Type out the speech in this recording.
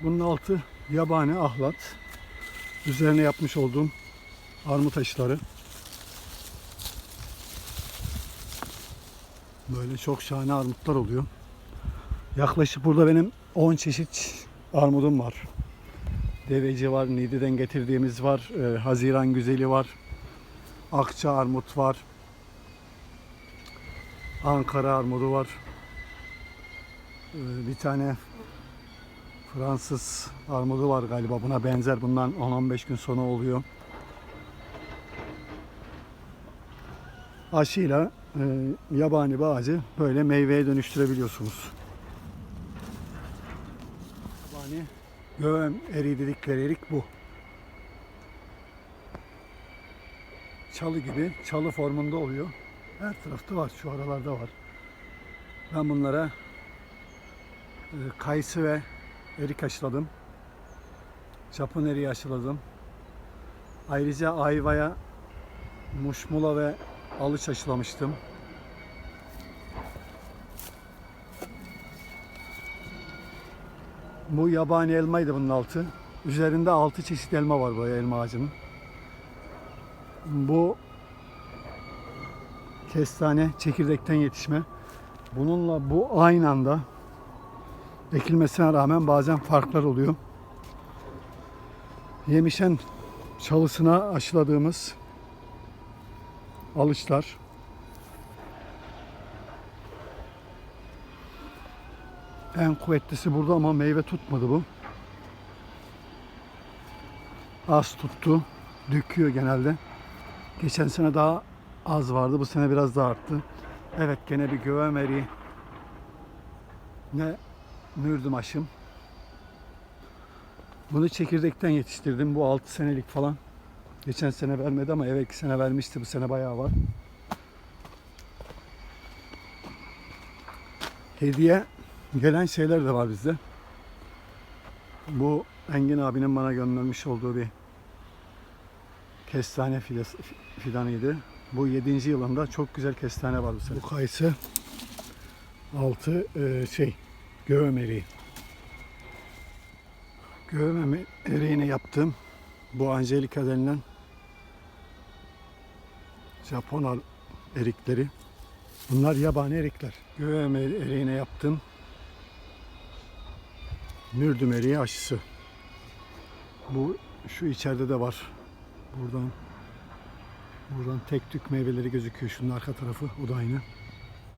Bunun altı yabani ahlat. Üzerine yapmış olduğum armut taşları. Böyle çok şahane armutlar oluyor. Yaklaşık burada benim 10 çeşit armudum var. Deveci var, Niğde'den getirdiğimiz var, e, Haziran güzeli var, Akça armut var, Ankara armudu var. E, bir tane Fransız armudu var galiba. Buna benzer. Bundan 10-15 gün sonra oluyor. Aşıyla e, yabani bir ağacı böyle meyveye dönüştürebiliyorsunuz. Yabani göğem eriği dedikleri erik bu. Çalı gibi, çalı formunda oluyor. Her tarafta var, şu aralarda var. Ben bunlara e, kayısı ve erik aşıladım. Japon eriği aşıladım. Ayrıca ayvaya muşmula ve alıç aşılamıştım. Bu yabani elmaydı bunun altı. Üzerinde altı çeşit elma var bu elma ağacının. Bu kestane çekirdekten yetişme. Bununla bu aynı anda ekilmesine rağmen bazen farklar oluyor. Yemişen çalısına aşıladığımız alıçlar. En kuvvetlisi burada ama meyve tutmadı bu. Az tuttu. Döküyor genelde. Geçen sene daha az vardı. Bu sene biraz daha arttı. Evet gene bir göğem eriği. Ne mürdüm aşım. Bunu çekirdekten yetiştirdim. Bu 6 senelik falan. Geçen sene vermedi ama evvelki sene vermişti. Bu sene bayağı var. Hediye gelen şeyler de var bizde. Bu Engin abinin bana göndermiş olduğu bir kestane fidanıydı. Bu 7. yılında çok güzel kestane var bu sene. Bu kayısı altı e, şey göğem eriği. Göğem eriğini yaptım. Bu Angelika denilen Japon erikleri. Bunlar yabani erikler. Göğem eriğine yaptım. Mürdüm eriği aşısı. Bu şu içeride de var. Buradan buradan tek tük meyveleri gözüküyor. Şunun arka tarafı. O da aynı.